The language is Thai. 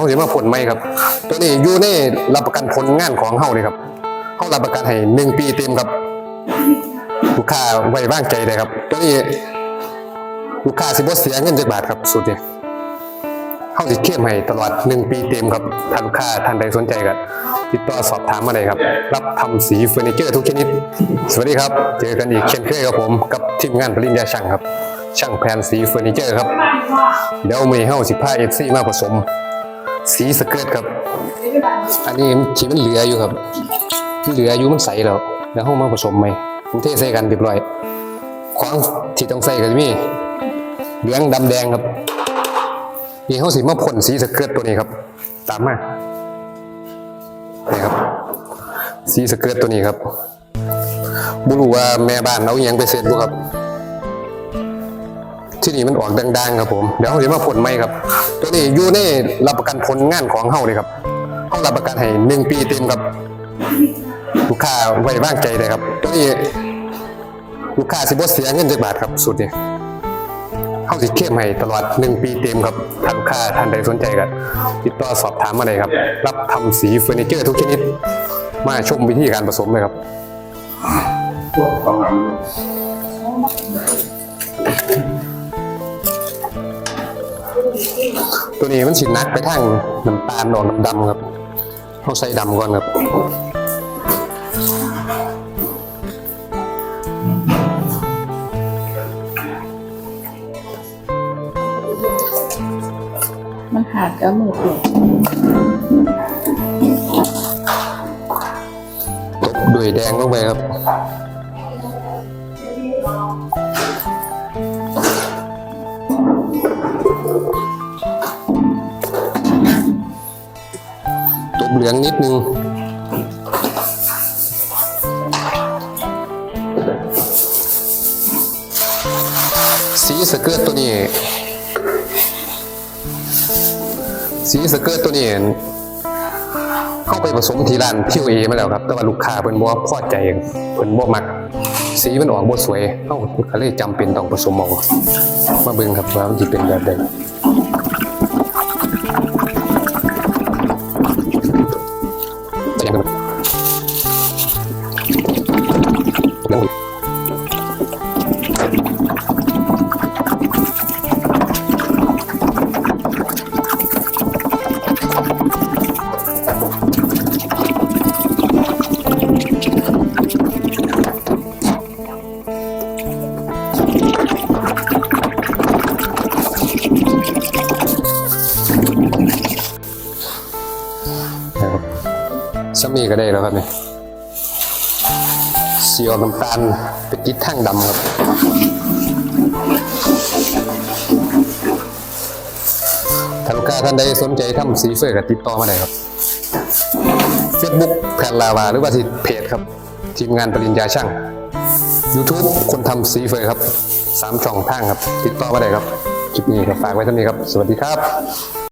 เขาสิมาผลไหมครับ ตัวนี้อยู่ในรับประกันผลงานของเฮาเลยครับเฮารับประกันให้หนึ่งปีเต็มครับ ลูกค้าไว้วางใจเลยครับ ตัวนี้ลูกค้าสิบเสียเงินจักบาทครับสุดเนี่ยเฮาสิเข้มให้ตลอดหนึ่งปีเต็มครับถ้านลูกค้าท่านใดสนใจก็ติดต่อสอบถามมาได้ครับ รับทำสีเฟอร์นิเจอร์ทุกชนิด สวัสดีครับ เจอกันอีกเช่นเคยครับผมกับทีมงานปริญญาช่างครับ ช่างแผนสีเฟอร์นิเจอร์ครับ เดี๋ยวมือเฮาสิพา FC มาผสม สีสเกิร์ตครับ อันนี้ที่มันเหลืออยู่ครับที่เหลืออยู่มันใสแล้วแล้วเฮามาผสมใหม่ผมเทใส่กันเรียบร้อยของที่ต้องใส่ก็จะมีเหลืองดำแดงครับนี่เขาสีมาพ่นสีสเกิร์ตตัวนี้ครับ ตามมานี่ครับ สีสเกิร์ตตัวนี้ครับบุรู้ว่าแม่บ้านเอาอิหยังไปเสร็จบุครับ ที่นี่มันออกดังๆครับผม เดี๋ยวเขาจะมาพ่นไหมครับ ตัวนี้อยู่ในรับประกันผลงานของเฮาเลยครับเฮารับประกันให้หนึ่งปีเต็มครับลูกค้าไว้วางใจเลยครับ ตัวนี้ลูกค้าสิบ่เสียเงินจักบาทครับสุดเนี่ยเขาสิเข้มให้ตลอดหนึ่งปีเต็มครับถ้าลูกค้าท่านใดสนใจก็ติดต่อสอบถามมาเลยครับ รับทำสีเฟอร์นิเจอร์ทุกชนิด มาชมวิธีการผสมเลยครับ ตัวนี้มันสินักไปทางน้ำตาลออกดำๆครับเขาใส่ดำก่อนครับมันหาดก็มือเปล่าตบด้วยแดงลงไปครับ เหลืองนิดนึง สีสเกิร์ตตัวนี้ สีสเกิร์ตตัวนี้เข้าไปผสมที่ร้านพิวเอมาแล้วครับ แต่ว่าลูกค้าเพิ่นบ่พอใจเพิ่นบ่มัก สีมันออกบ่สวยเฮาก็เลยจำเป็นต้องผสมเอามาเบิ่งครับว่ามันสิเป็นแบบใด ซัมมี่ก็ได้แล้วครับนี่สีออกน้ำตาลเป็นติดทั้งดำครับ ถ้าลูกค้าท่านใดสนใจทำสีเฟอร์ก็ติดต่อมาได้ครับ Facebook แผ่นลาวาหรือว่าที่เพจครับ ทีมงานปริญญาช่าง YouTube คนทำสีเฟอร์ครับสามช่องทางครับ ติดต่อมาได้ครับ คลิปนี้ก็ฝากไว้เท่านี้ครับ สวัสดีครับ